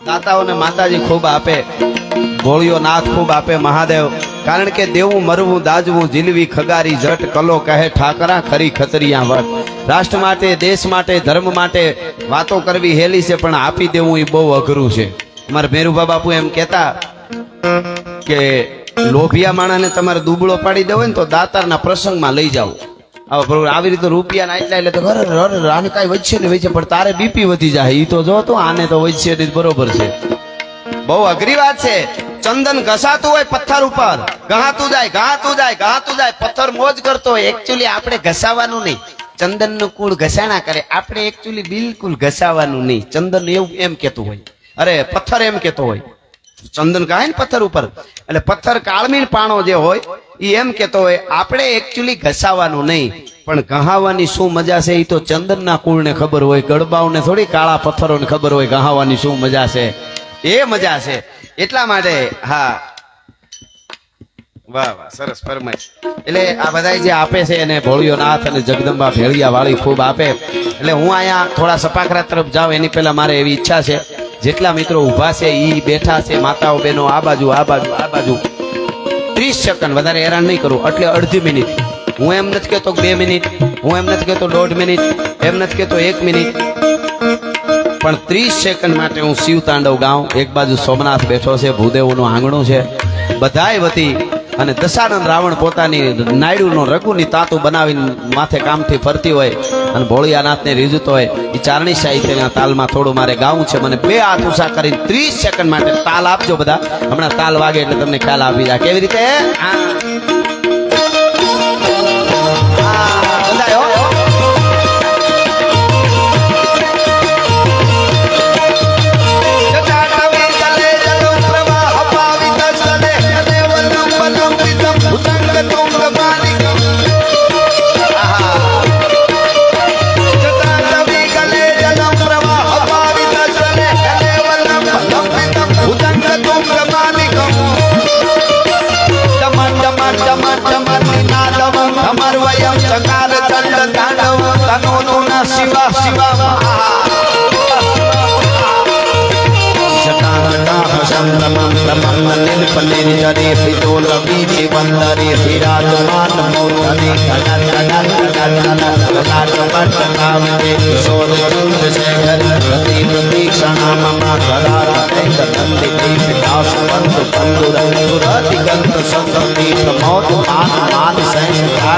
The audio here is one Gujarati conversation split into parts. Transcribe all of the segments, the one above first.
દાતાઓને માતાજી ખૂબ આપે ભોળિયો નાથ ખૂબ આપે મહાદેવ, કારણ કે દેવું, મરવું, દાજવું, જીલવી, ખગારી, જટ, કલો કહે, ઠાકરા, ખરી ખતરિયા વટ. રાષ્ટ્ર માટે, દેશ માટે, ધર્મ માટે વાતો કરવી હેલી છે, પણ આપી દેવું એ બહુ અઘરું છે. અમારા મેરુભા બાપુ એમ કહેતા કે લોભિયા માણાને તમારે દુબળો પાડી દેવો ને તો દાતારના પ્રસંગમાં લઈ જાઓ. આવો રીતે રૂપિયા ના એટલા તો ઘરે આને કાંઈ વધશે ને વેચે, પણ તારે બીપી વધી જાય એ તો જો તો આને તો વધશે ને બરોબર છે. બહુ અઘરી વાત છે. ચંદન ઘસાતું હોય પથ્થર ઉપર, ઘાતું જાય ઘાતું જાય ઘાતું જાય, પથ્થર મોજ કરતો હોય એકચ્યુઅલી આપણે ઘસાવાનું નહીં. ચંદનનું કુળ ઘસાણા કરે, આપણે એકચ્યુઅલી બિલકુલ ઘસાવાનું નહીં. ચંદન એવું એમ કેતું હોય. અરે, પથ્થર એમ કેતો હોય. ચંદન કહે ને પથ્થર ઉપર. એટલે પથ્થર કાળમીન પાણો જે હોય એ એમ કેતો હોય, આપણે એકચ્યુઅલી ઘસાવાનું નહીં, પણ ઘહાવાની શું મજા છે? એ તો ચંદનના કુળને ખબર હોય, ગડબાઓને થોડી કાળા પથ્થરોને ખબર હોય, ઘહાવાની શું મજા છે? એ મજા છે. એટલા માટે, હા. વાહ વાહ, સરસ ફરમાઈશ એટલે આ બધા જે આપે છે એને ભોળિયો નાથ અને જગદંબા ભેળિયા વાળી ખૂબ આપે. એટલે હું અહીંયા થોડા સપાખરા તરફ જાઉં, એની પહેલા મારે એવી ઈચ્છા છે. જેટલા મિત્રો ઊભા છે, ઈ બેઠા છે, માતાઓ, બહેનો, આ બાજુ આ બાજુ આ બાજુ. ત્રીસ સેકન્ડ, વધારે હેરાન નહીં કરું, એટલે અડધી મિનિટ. હું એમ નથી કહેતો બે મિનિટ, હું એમ નથી કહેતો દોઢ મિનિટ, એમ નથી કહેતો એક મિનિટ. પણ ત્રીસ સેકન્ડ માટે હું શિવ તાંડવ ગાઉં, એક બાજુ સોમનાથ બેઠો છે, ભૂદેવનું આંગણું છે. બધાય વતી અને દશાનંદ રાવણ પોતાની નાયડુનો રઘુની તાતું બનાવીને માથે કામથી ફરતી હોય અને ભોળિયાનાથને રીઝતો હોય એ ચારણી સાહિત્યના તાલમાં થોડું મારે ગાવું છે, મને બે હાથ ઉષા કરીને ત્રીસ સેકન્ડ માટે તાલ આપજો બધા. હમણાં તાલ વાગે એટલે તમને ખ્યાલ આપી જાય કેવી રીતે? આ. પલેરી સીધો લગી જીવન દરે સિરાજમાન મોરને ધન ધન ધન માન સંસ્કાર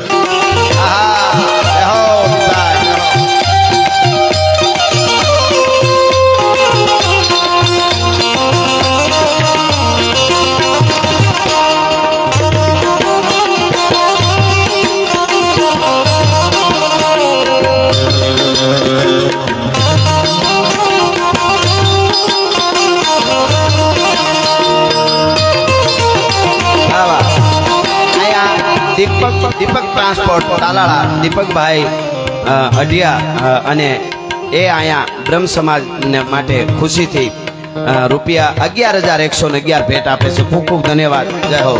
દીપક દીપક ટ્રાન્સપોર્ટ તાલાળા, દીપકભાઈ અઢિયા અને એ અહીંયા બ્રહ્મ સમાજ માટે ખુશીથી રૂપિયા અગિયાર હજાર એકસો ને અગિયાર ભેટ આપે છે. ખૂબ ખૂબ ધન્યવાદ. જય હો.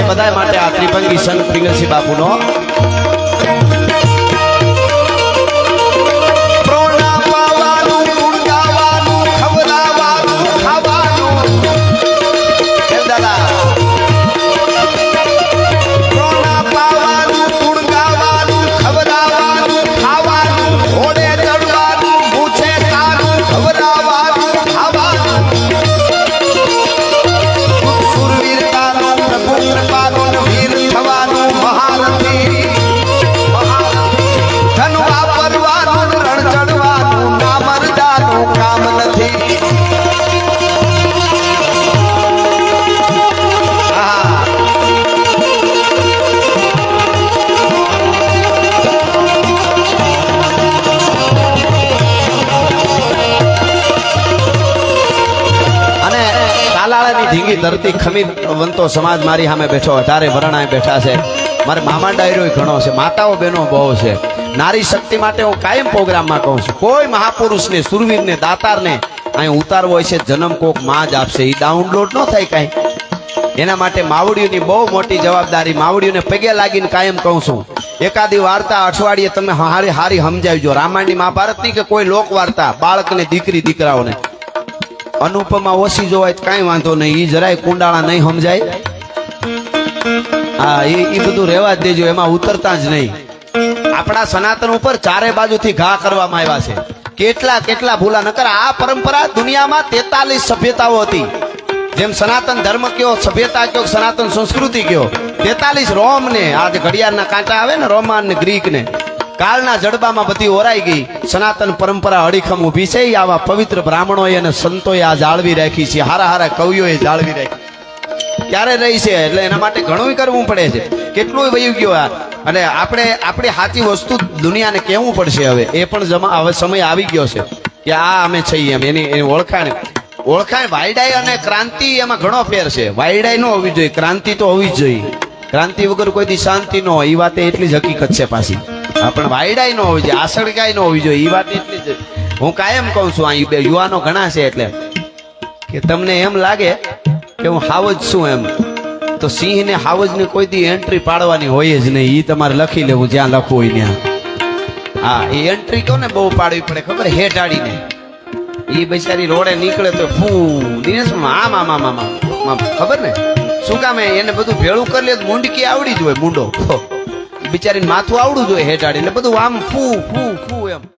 છે બધા માટે આ ત્રિભંગી સંત પિંગલસિંહ બાપુનો ધરતી ખમીર વંતો સમાજ મારી સામે બેઠો અઢારે વરણાએ બેઠા છે. મારે મામા ડાયરો ઘણો છે. માતાઓ બહેનો બહુ છે. નારી શક્તિ માટે હું કાયમ પ્રોગ્રામમાં કહું છું. કોઈ મહાપુરુષને, સુરવીરને, દાતારને અહીં ઉતારવો હોય છે, જન્મ કોકમાં જ આપશે. એ ડાઉનલોડ ન થાય કાંઈ. એના માટે માવડીઓની બહુ મોટી જવાબદારી. માવડીઓને પગે લાગીને કાયમ કહું છું. એકાદી વાર્તા અઠવાડિયે તમે હારી હારી સમજાવજો. રામાયણની મહાભારતની કે કોઈ લોક વાર્તા બાળકને, દીકરી, દીકરાઓને. અનુપમા ઓછી જોવાય કાંઈ વાંધો નહીં. જરાય કુંડાળા નહીં સમજાય. હા એ બધું રહેવા જ દેજો, એમાં ઉતરતા જ નહીં. આપણા સનાતન ઉપર ચારે બાજુથી ઘા કરવામાં આવ્યા છે. કેટલા કેટલા ભૂલા, નકર આ પરંપરા દુનિયામાં તેતાલીસ સભ્યતાઓ હતી. જેમ સનાતન ધર્મ કયો, સભ્યતા કયો, સનાતન સંસ્કૃતિ કયો. તેતાલીસ રોમ ને આજે ઘડિયાળના કાંટા આવે ને, રોમાન ને ગ્રીક ને કાળના જડબામાં બધી ઓરાઈ ગઈ. સનાતન પરંપરા અડીખમ ઊભી છે. આવા પવિત્ર બ્રાહ્મણોએ અને સંતોએ આ જાળવી રાખી છે. હારા હારા કવિઓએ જાળવી રાખી. ક્યારે રહી છે? એટલે એના માટે ઘણું કરવું પડે છે. કેટલું વયું ગયું આ. અને આપણે, આપણી સાચી વસ્તુ દુનિયાને કહેવું પડશે હવે. એ પણ જમા, હવે સમય આવી ગયો છે કે આ અમે છીએ એમ. એની એની ઓળખાણ. ઓળખાણ વાયડાઈ અને ક્રાંતિ એમાં ઘણો ફેર છે. વાયડાઈ ન હોવી જોઈએ. ક્રાંતિ તો હોવી જ જોઈએ. ક્રાંતિ વગર કોઈ શાંતિ ન હોય. એ વાતે એટલી જ હકીકત છે પાછી. હા, પણ વાયડાઈ ન હોવી જોઈએ કાય ન હોવી જોઈએ એ વાત એટલી જ હું કાયમ કહું છું, આ બે યુવાનો ઘણા છે એટલે કે તમને એમ લાગે કે હું હાવજ છું એમ, તો સિંહ ને હાવજ ને કોઈ દી એન્ટ્રી પાડવાની હોય જ નહીં એ તમારે લખી લેવું, જ્યાં લખવું હોય ત્યાં. હા એ એન્ટ્રી કોને બહુ પાડવી પડે ખબર? હેઠાડીને. એ બિચારી રોડે નીકળે તો ફૂ દિનેશ આમ આમ આમ આમ. ખબર ને? શું કામ એને બધું ભેળું કરી લે મુંડકી આવડી જ હોય, મુંડો. બિચારીને માથું આવડું જોઈએ હેઠાડી એટલે બધું આમ ફૂ ફૂ ફૂ એમ.